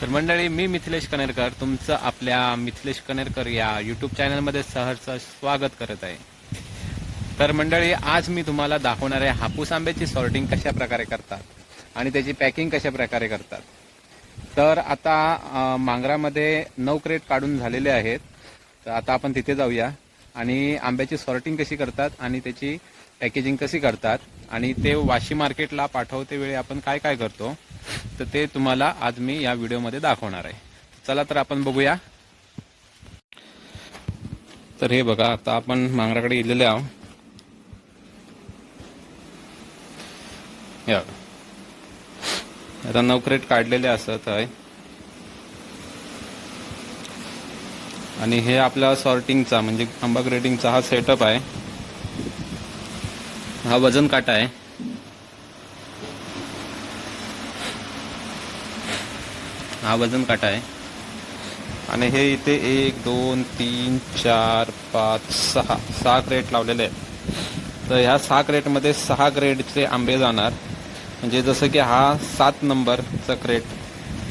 तर मंडळी मी मिथिलेश कनेरकर तुमचं आपल्या मिथिलेश कनेरकर या युट्यूब चॅनलमध्ये सहर्ष स्वागत करत आहे. तर मंडळी आज मी तुम्हाला दाखवणार आहे हापूस आंब्याची सॉर्टिंग कशा प्रकारे करतात आणि त्याची पॅकिंग कशा प्रकारे करतात. तर आता मांगरामध्ये नऊ क्रेट काढून झालेले आहेत. तर आता आपण तिथे जाऊया आणि आंब्याची सॉर्टिंग कशी करतात आणि त्याची पॅकेजिंग कशी करतात. आणि ते वाशी मार्केटला पाठवते वेळी आपण काय काय करतो तर ते तुम्हाला आज मी या व्हिडिओमध्ये दाखवणार आहे. चला तर आपण बघूया. तर हे बघा आता आपण मांगराकडे गेलेले आहोत. या. आता नऊ क्रेट काढलेले असत आहे. आणि हे आपला सॉर्टिंगचा म्हणजे आंबा ग्रेडिंगचा हा सेटअप आहे. हा वजन काटा आहे. हा वजन काटा आहे. आणि हे इथे एक दोन तीन चार पाच सहा सहा क्रेट लावलेले आहेत. तर ह्या सहा क्रेटमध्ये सहा ग्रेडचे आंबे जाणार. म्हणजे जसं की हा सात नंबरचा क्रेट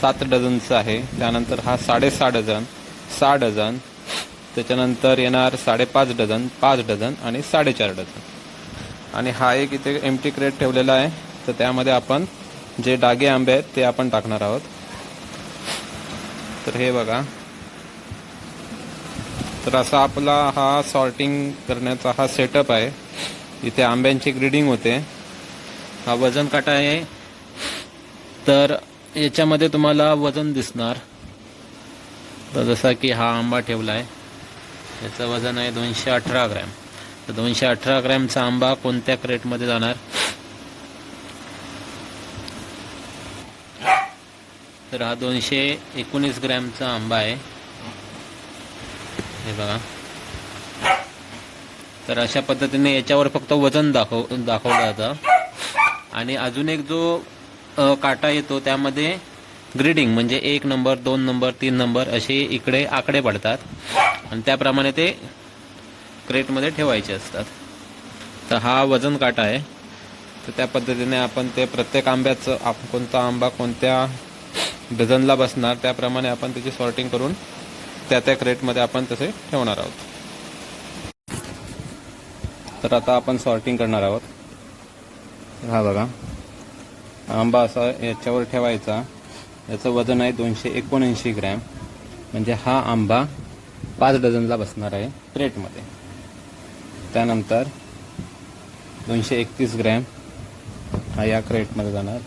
सात डझनचा आहे. त्यानंतर हा साडेसहा डझन सहा डझन. त्याच्यानंतर येणार साडेपाच डझन पाच डझन आणि साडेचार डझन. आणि हा एक इथे एमटी क्रेट ठेवलेला आहे. तर त्यामध्ये आपण जे डागे आंबे आहेत ते आपण टाकणार आहोत. तर हे बघा. तर असा आपला हा सॉर्टिंग करण्याचा हा सेटअप आहे. इथे आंब्यांची ग्रीडिंग होते. हा वजन काटा आहे. तर याच्यामध्ये तुम्हाला वजन दिसणार. तर जसा की हा आंबा ठेवला आहे याचं वजन आहे दोनशे अठरा ग्रॅम. तर दोनशे अठरा ग्रॅमचा आंबा कोणत्या क्रेटमध्ये जाणार? तर हा दोनशे एकोणीस ग्रॅमचा आंबा आहे. हे बघा. तर अशा पद्धतीने याच्यावर फक्त वजन दाखव दाखवलं जातं. आणि अजून एक जो काटा येतो त्यामध्ये ग्रीडिंग म्हणजे एक नंबर दोन नंबर तीन नंबर असे इकडे आकडे पडतात. आणि त्याप्रमाणे ते क्रेटमध्ये ठेवायचे असतात. तर हा वजन काटा आहे. तर त्या पद्धतीने आपण ते प्रत्येक आंब्याचं आप कोणता आंबा कोणत्या डझनला बसणार त्याप्रमाणे आपण त्याची सॉर्टिंग करून त्या त्या क्रेटमध्ये आपण तसे ठेवणार आहोत. तर आता आपण सॉर्टिंग करणार आहोत. हा बघा. आंबा असा याच्यावर ठेवायचा. याचं वजन आहे दोनशे एकोणऐंशी ग्रॅम. म्हणजे हा आंबा पाच डझनला बसणार आहे क्रेटमध्ये त्यानंतर दोनशे एकतीस ग्रॅम हा या क्रेटमध्ये जाणार.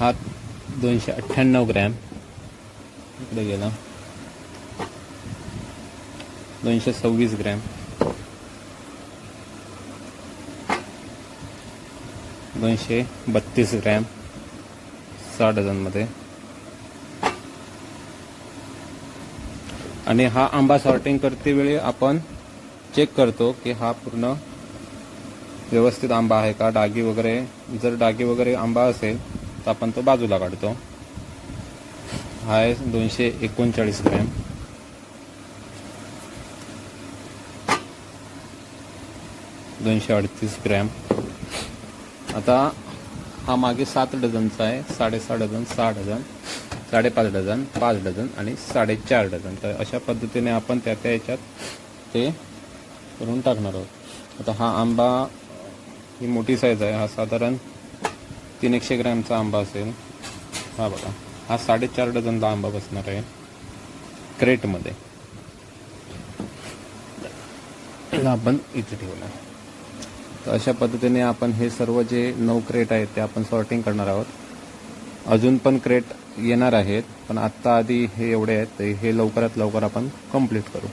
हा दोनशे अठ्ठ्याण्णव ग्रॅम इकडे गेला. दोनशे सव्वीस ग्रॅम. दोनशे बत्तीस ग्रॅम. सहा डझनमध्ये. आणि हा आंबा सॉर्टिंग करते वेळी आपण चेक करतो की हा पूर्ण व्यवस्थित आंबा आहे का? डागी वगैरे जर डागी वगैरे आंबा असेल तर आपण तो बाजूला काढतो. हा आहे दोनशे एकोणचाळीस ग्रॅम. दोनशे अडतीस ग्रॅम. आता हा मागे सात डझनचा आहे साडेसहा डझन सहा डझन. साडेपाच डझन पाच डझन आणि साडेचार डझन. तर अशा पद्धतीने आपण त्या त्या याच्यात ते करून टाकणार आहोत. आता हा आंबा ही मोठी साईज आहे. हा साधारण तीन एकशे ग्रॅमचा आंबा असेल. हा बघा. हा साडेचार डझनला आंबा बसणार आहे. क्रेटमध्ये. आपण इथे ठेवला तर अशा पद्धतीने आपण हे सर्व जे नऊ क्रेट आहेत ते आपण सॉर्टिंग करणार आहोत. अजून पण क्रेट येणार आहेत पण आत्ता आधी हे एवढे आहेत ते हे लवकरात लवकर आपण कंप्लीट करू.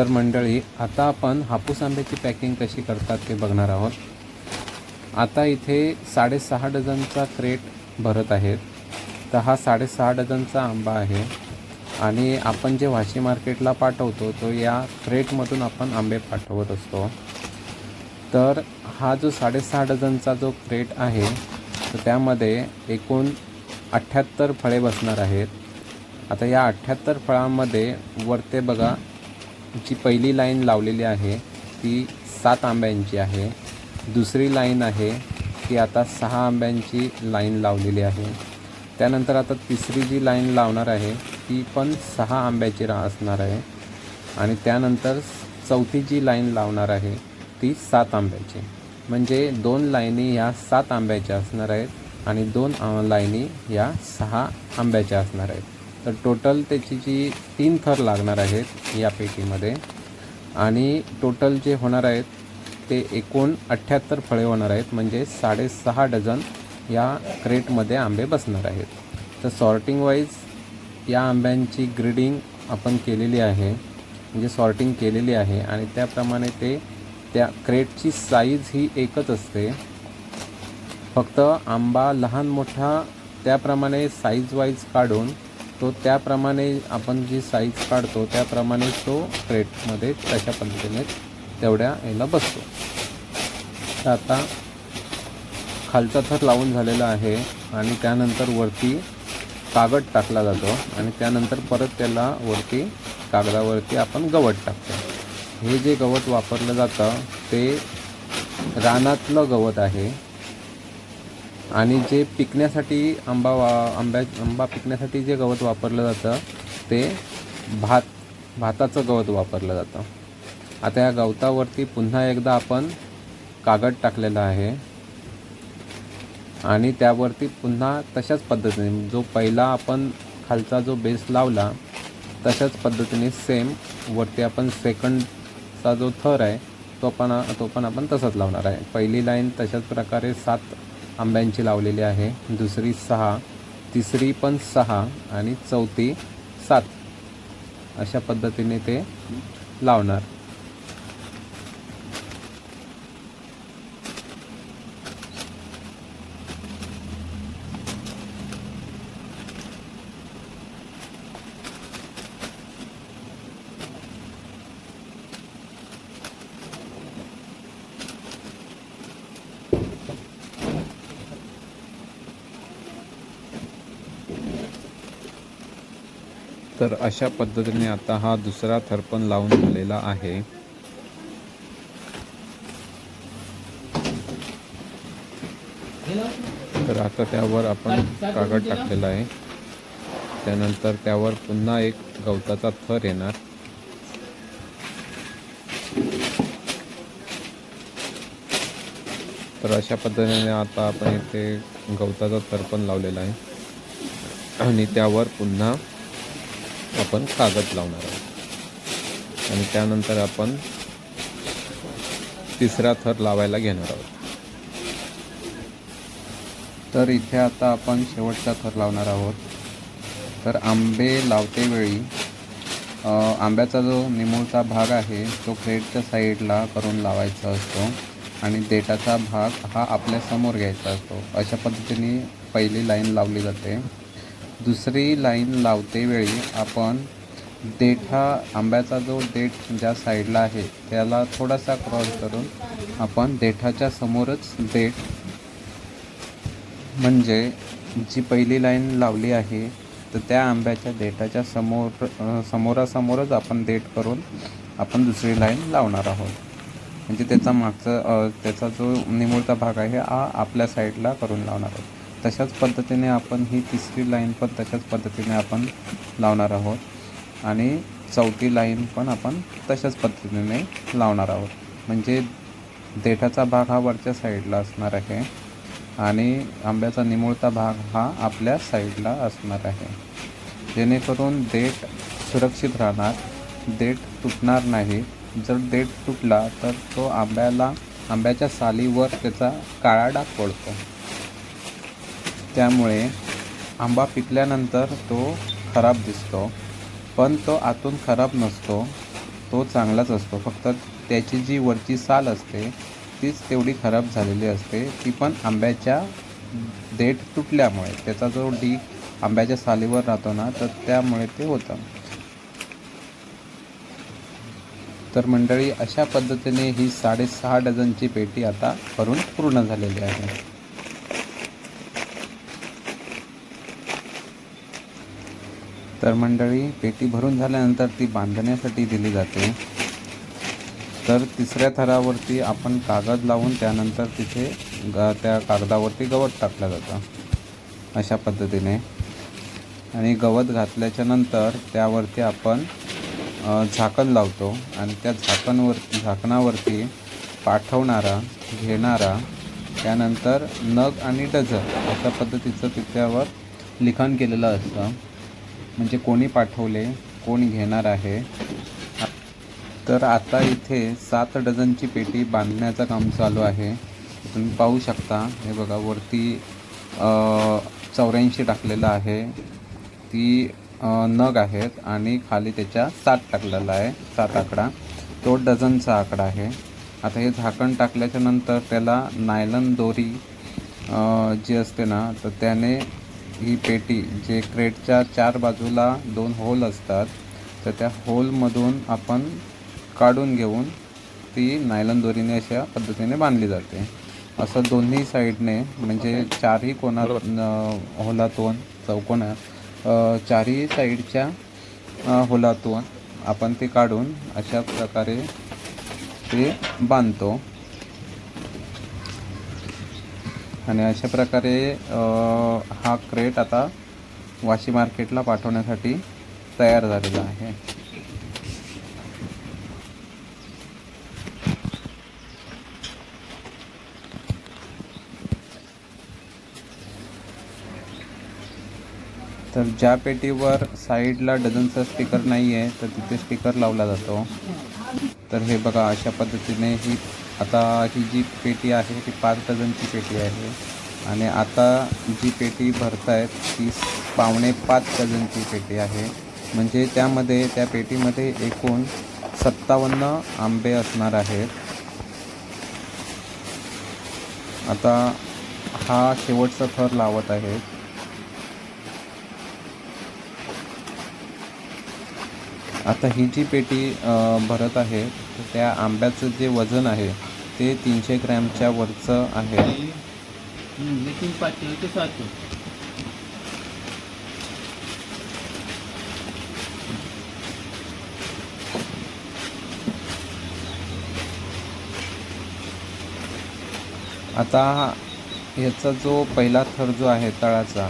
तर मंडळी आता आपण हापूस आंब्याची पॅकिंग कशी करतात ते बघणार आहोत. आता इथे साडेसहा डझनचा क्रेट भरत आहेत तर हा साडेसहा डझनचा आंबा आहे. आणि आपण जे वाशी मार्केटला पाठवतो तो या क्रेटमधून आपण आंबे पाठवत असतो. तर हा जो साडेसहा डझनचा जो क्रेट आहे तर त्यामध्ये एकूण अठ्ठ्याहत्तर फळे बसणार आहेत. आता या अठ्ठ्याहत्तर फळांमध्ये वरते बघा जी पहिली लाईन लावलेली आहे ती सात आंब्यांची आहे. दुसरी लाईन आहे ती आता सहा आंब्यांची लाईन लावलेली आहे. त्यानंतर आता तिसरी जी लाईन लावणार आहे ती पण सहा आंब्याची रा असणार आहे. आणि त्यानंतर चौथी जी लाईन लावणार आहे ती सात आंब्याची. म्हणजे दोन लाईनी ह्या सात आंब्याच्या असणार आहेत आणि दोन लाईनी या सहा आंब्याच्या असणार आहेत. तर टोटल त्याची जी तीन थर लागणार आहेत या पेटीमध्ये आणि टोटल जे होणार आहेत ते एकूण अठ्ठ्याहत्तर फळे होणार आहेत म्हणजे साडेसहा डझन या क्रेटमध्ये आंबे बसणार आहेत. तर सॉर्टिंग वाईज या आंब्यांची ग्रेडिंग आपण केलेली आहे म्हणजे सॉर्टिंग केलेली आहे आणि त्याप्रमाणे ते त्या क्रेटची साईज ही एकच असते. फक्त आंबा लहान मोठा त्याप्रमाणे साईज वाईज काढून तो त्याप्रमाणे आपण जी साईज काढतो त्याप्रमाणे तो ट्रेटमध्ये तशा पद्धतीने तेवढ्या याला बसतो. तर आता खालचा थर लावून झालेला आहे आणि त्यानंतर वरती कागद टाकला जातो आणि त्यानंतर परत त्याला वरती कागदावरती आपण गवत टाकतो. हे जे गवत वापरलं जातं ते रानातलं गवत आहे. आणि जे पिकण्यासाठी आंबा वा आंब्या आंबा पिकण्यासाठी जे गवत वापरलं जातं ते भात भाताचं गवत वापरलं जातं. आता या गवतावरती पुन्हा एकदा आपण कागद टाकलेला आहे. आणि त्यावरती पुन्हा तशाच पद्धतीने जो पहिला आपण खालचा जो बेस लावला तशाच पद्धतीने सेम वरती आपण सेकंडचा जो थर आहे तो पण तो पण आपण तसाच लावणार आहे. पहिली लाईन तशाच प्रकारे सात आंब्यांची लावलेली आहे. दुसरी सहा तिसरी पण सहा आणि चौथी सात. अशा पद्धतीने ते लावणार. तर अशा पद्धतीने आता हा दुसरा थरपण लावून झालेला आहे. तर आता त्यावर आपण कागद टाकलेला आहे. त्यानंतर त्यावर पुन्हा एक गवताचा थर येणार. तर अशा पद्धतीने आता आपण इथे गवताचा थर पण लावलेला आहे. आणि त्यावर पुन्हा आपण कागद लावणार आहोत. आणि त्यानंतर आपण तिसरा थर लावायला घेणार आहोत. तर इथे आता आपण शेवटचा थर लावणार आहोत. तर आंबे लावते वेळी आंब्याचा जो निमूळचा भाग आहे तो क्रेटच्या साईडला करून लावायचा असतो. आणि देठाचा भाग हा आपल्यासमोर घ्यायचा असतो. अशा पद्धतीने पहिली लाईन लावली जाते. दुसरी लाईन लावते वेळी आपण देठा आंब्याचा जो देठ ज्या साईडला आहे त्याला थोडासा क्रॉस करून आपण देठाच्या समोरच देठ म्हणजे जी पहिली लाईन लावली आहे तर त्या आंब्याच्या देठाच्या समोर समोरासमोरच आपण देठ करून आपण दुसरी लाईन लावणार आहोत. म्हणजे त्याचा मागचा त्याचा जो निमुळता भाग आहे हा आपल्या साईडला करून लावणार आहोत. तशाच पद्धतीने आपण ही तिसरी लाईन पण तशाच पद्धतीने आपण लावणार आहोत. आणि चौथी लाईन पण आपण तशाच पद्धतीने लावणार आहोत. म्हणजे देठाचा भाग हा वरच्या साईडला असणार आहे आणि आंब्याचा निमुळता भाग हा आपल्या साईडला असणार आहे. जेणेकरून देठ सुरक्षित राहणार देठ तुटणार नाही. जर देठ तुटला तर तो आंब्याला आंब्याच्या सालीवर त्याचा काळा डाग पडतो. त्यामुळे आंबा पिकल्यानंतर तो खराब दिसतो. पण तो आतून खराब नसतो. तो चांगलाच असतो. फक्त त्याची जी वरची साल असते तीच तेवढी खराब झालेली असते. ती पण आंब्याच्या देठ तुटल्यामुळे. त्याचा जो डी आंब्याच्या सालीवर राहतो ना तर त्यामुळे ते होतं. तर मंडळी अशा पद्धतीने ही साडेसहा डझनची पेटी आता भरून पूर्ण झालेली आहे. तर मंडळी पेटी भरून झाल्यानंतर ती बांधण्यासाठी दिली जाते. तर तिसऱ्या थरावरती आपण कागद लावून त्यानंतर तिथे ग त्या कागदावरती गवत टाकलं जातं. अशा पद्धतीने. आणि गवत घातल्याच्या नंतर त्यावरती आपण झाकण लावतो. आणि त्या झाकणवर झाकणावरती पाठवणारा घेणारा त्यानंतर नग आणि डझन अशा पद्धतीचं तिच्यावर लिखाण केलेलं असतं. म्हणजे कोणी पाठवले कोण घेणार आहे? तर आता इथे सात डझनची पेटी बांधण्याचं काम चालू आहे. तुम्ही पाहू शकता हे बघा वरती चौऱ्याऐंशी टाकलेलं आहे. ती नग आहेत आणि खाली त्याच्या सात टाकलेला आहे सात आकडा. तो डझनचा आकडा आहे. आता हे झाकण टाकल्याच्या नंतर त्याला नायलन दोरी जी असते ना तर त्याने ही पेटी जे क्रेटच्या चार बाजूला दोन होल असतात तर त्या होलमधून आपण काढून घेऊन ती नायलन दोरीने अशा पद्धतीने बांधली जाते. असं दोन्ही साईडने म्हणजे चारही कोणा होलातून चौकोना चारही साईडच्या होलातून आपण ते काढून अशा प्रकारे ते बांधतो. आणि अशा प्रकारे हा क्रेट आता वाशी मार्केटला पाठवण्यासाठी तयार झालेला आहे. तर ज्या पेटीवर साईडला डझनचा स्टिकर नाही आहे तर तिथे स्टिकर लावला जातो. तर हे बघा अशा पद्धतीने ही आता ही जी पेटी आहे ती पाच डझनची पेटी आहे. आणि आता जी पेटी भरत आहेत ती पावणे पाच डझनची पेटी आहे. म्हणजे त्यामध्ये त्या पेटीमध्ये एकूण सत्तावन्न आंबे असणार आहेत. आता हा शेवटचा थर लावत आहेत. आता ही जी पेटी भरत आहे त्या आंब्याचं जे वजन आहे ते तीनशे ग्रॅमच्या वरचं आहे. लेकिन पाचशे ते सातशे. आता ह्याचा जो पहिला थर जो आहे तळाचा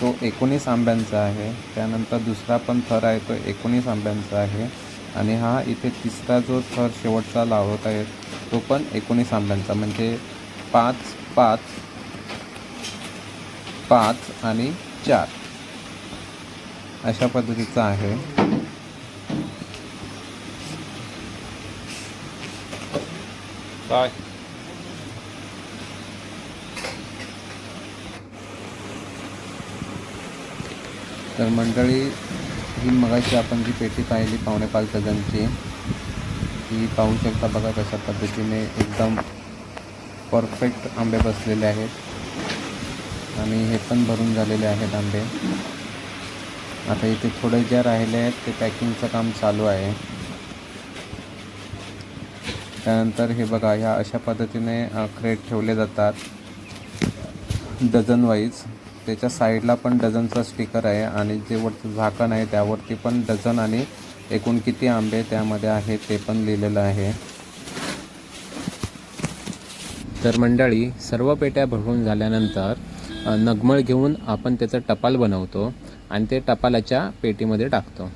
तो एकोणीस आंब्यांचा आहे. त्यानंतर दुसरा पण थर आहे तो एकोणीस आंब्यांचा आहे. आणि हा इथे तिसरा जो थर शेवटचा लावत आहे तो पण एकोणीस आंब्यांचा. म्हणजे पाच पाच पाच आणि चार. अशा पद्धतीचा आहे. काय? तर मंडळी ही मगाशी आपण जी पेटी पाहिली पावणे पाच डझनची ही पाहू शकता बघा कशा पद्धतीने एकदम परफेक्ट आंबे बसलेले आहेत. आणि हे पण भरून झालेले आहेत आंबे. आता इथे थोडे ज्या राहिले आहेत ते पॅकिंगचं काम चालू आहे. त्यानंतर हे बघा ह्या अशा पद्धतीने क्रेट ठेवले जातात. डझन वाईज त्याच्या साईडला पण डझनचा स्टिकर आहे आणि जे वरचं झाकण आहे त्यावरती पण डझन आणि एकूण किती आंबे त्यामध्ये आहे ते पण लिहिलेलं आहे. तर मंडळी सर्व पेट्या भरून झाल्यानंतर नगमळ घेऊन आपण त्याचं टपाल बनवतो आणि ते टपालाच्या पेटीमध्ये टाकतो.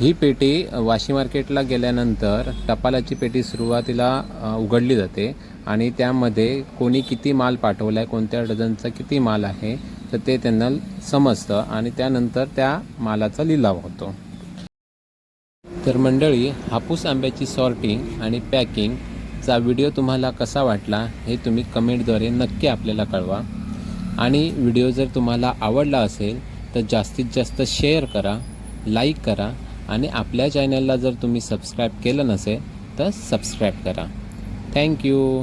ही पेटी वाशी मार्केटला गेल्यानंतर टपालाची पेटी सुरुवातीला उघडली जाते आणि त्यामध्ये कोणी किती माल पाठवला आहे कोणत्या डझनचा किती माल आहे तर ते त्यांना समजतं आणि त्यानंतर त्या मालाचा लिलाव होतो. तर मंडळी हापूस आंब्याची सॉर्टिंग आणि पॅकिंगचा व्हिडिओ तुम्हाला कसा वाटला हे तुम्ही कमेंटद्वारे नक्की आपल्याला कळवा. आणि व्हिडिओ जर तुम्हाला आवडला असेल तर जास्तीत जास्त शेअर करा लाईक करा आणि आपल्या चॅनलला जर तुम्ही सबस्क्राईब केलं नसेल तर सबस्क्राईब करा. थँक्यू